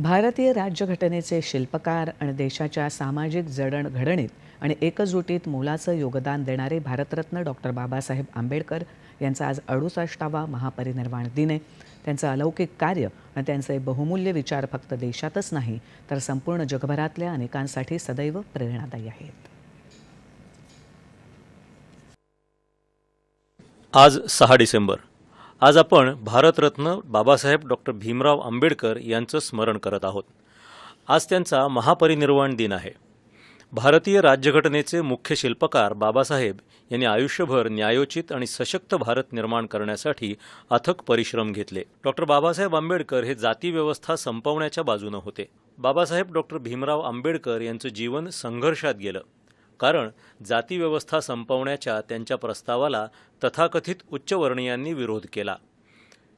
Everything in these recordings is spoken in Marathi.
भारतीय राज्यघटनेचे शिल्पकार आणि देशाच्या सामाजिक जडणघडणीत आणि एकजुटीत मोलाचं योगदान देणारे भारतरत्न डॉक्टर बाबासाहेब आंबेडकर यांचा आज अडुसष्टावा महापरिनिर्वाण दिन आहे. त्यांचं अलौकिक कार्य आणि त्यांचे बहुमूल्य विचार फक्त देशातच नाही तर संपूर्ण जगभरातल्या अनेकांसाठी सदैव प्रेरणादायी आहेत. आज सहा डिसेंबर. आज आपण भारतरत्न बाबासाहेब डॉक्टर भीमराव आंबेडकर यांचं स्मरण करत आहोत. आज त्यांचा महापरिनिर्वाण दिन आहे. भारतीय राज्यघटनेचे मुख्य शिल्पकार बाबासाहेब यांनी आयुष्यभर न्यायोचित आणि सशक्त भारत निर्माण करण्यासाठी अथक परिश्रम घेतले. डॉक्टर बाबासाहेब आंबेडकर हे जाती व्यवस्था संपवण्याच्या बाजूनं होते. बाबासाहेब डॉक्टर भीमराव आंबेडकर यांचं जीवन संघर्षात गेलं. कारण जातीव्यवस्था संपवण्याच्या त्यांच्या प्रस्तावाला तथाकथित उच्चवर्णीयांनी विरोध केला.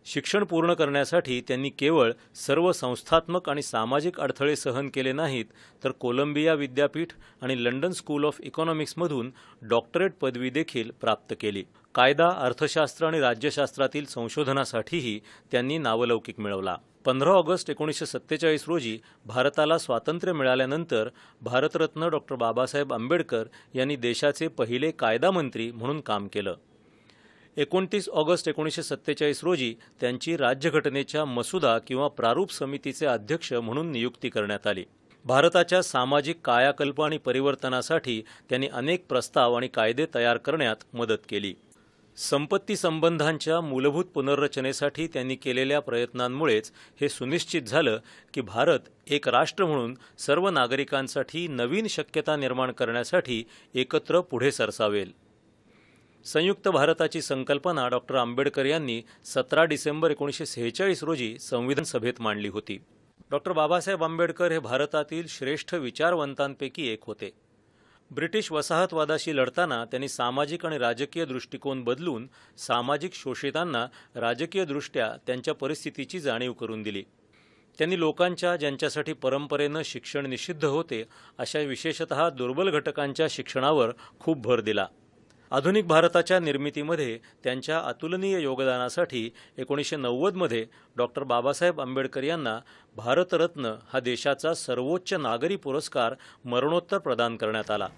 शिक्षण पूर्ण करण्यासाठी त्यांनी केवळ सर्व संस्थात्मक आणि सामाजिक अडथळे सहन केले नाहीत तर कोलंबिया विद्यापीठ आणि लंडन स्कूल ऑफ इकॉनॉमिक्समधून डॉक्टरेट पदवी देखील प्राप्त केली. कायदा अर्थशास्त्र आणि राज्यशास्त्रातील संशोधनासाठीही त्यांनी नावलौकिक मिळवला. पंधरा ऑगस्ट एकोणीसशे सत्तेचाळीस रोजी भारताला स्वातंत्र्य मिळाल्यानंतर भारतरत्न डॉक्टर बाबासाहेब आंबेडकर यांनी देशाचे पहिले कायदा मंत्री म्हणून काम केलं. एकोणतीस ऑगस्ट एकोणीसशे सत्तेचाळीस रोजी त्यांची राज्यघटनेच्या मसुदा किंवा प्रारूप समितीचे अध्यक्ष म्हणून नियुक्ती करण्यात आली. भारताच्या सामाजिक कायाकल्प आणि परिवर्तनासाठी त्यांनी अनेक प्रस्ताव आणि कायदे तयार करण्यात मदत केली. संपत्ती संबंधांच्या मूलभूत पुनर्रचनेसाठी त्यांनी केलेल्या प्रयत्नांमुळेच हे सुनिश्चित झालं की भारत एक राष्ट्र म्हणून सर्व नागरिकांसाठी नवीन शक्यता निर्माण करण्यासाठी एकत्र पुढे सरसावेल. संयुक्त भारताची संकल्पना डॉक्टर आंबेडकर यांनी सतरा डिसेंबर एकोणीसशे सेहेचाळीस रोजी संविधान सभेत मांडली होती. डॉक्टर बाबासाहेब आंबेडकर हे भारतातील श्रेष्ठ विचारवंतांपैकी एक होते. ब्रिटिश वसाहतवादाशी लढताना त्यांनी सामाजिक आणि राजकीय दृष्टिकोन बदलून सामाजिक शोषितांना राजकीयदृष्ट्या त्यांच्या परिस्थितीची जाणीव करून दिली. त्यांनी लोकांच्या ज्यांच्यासाठी परंपरेनं शिक्षण निषिद्ध होते अशा विशेषतः दुर्बल घटकांच्या शिक्षणावर खूप भर दिला. आधुनिक भारताच्या निर्मितीमध्ये त्यांच्या अतुलनीय योगदानासाठी एकोणीसशे नव्वदमध्ये डॉक्टर बाबासाहेब आंबेडकर यांना भारतरत्न हा देशाचा सर्वोच्च नागरी पुरस्कार मरणोत्तर प्रदान करण्यात आला.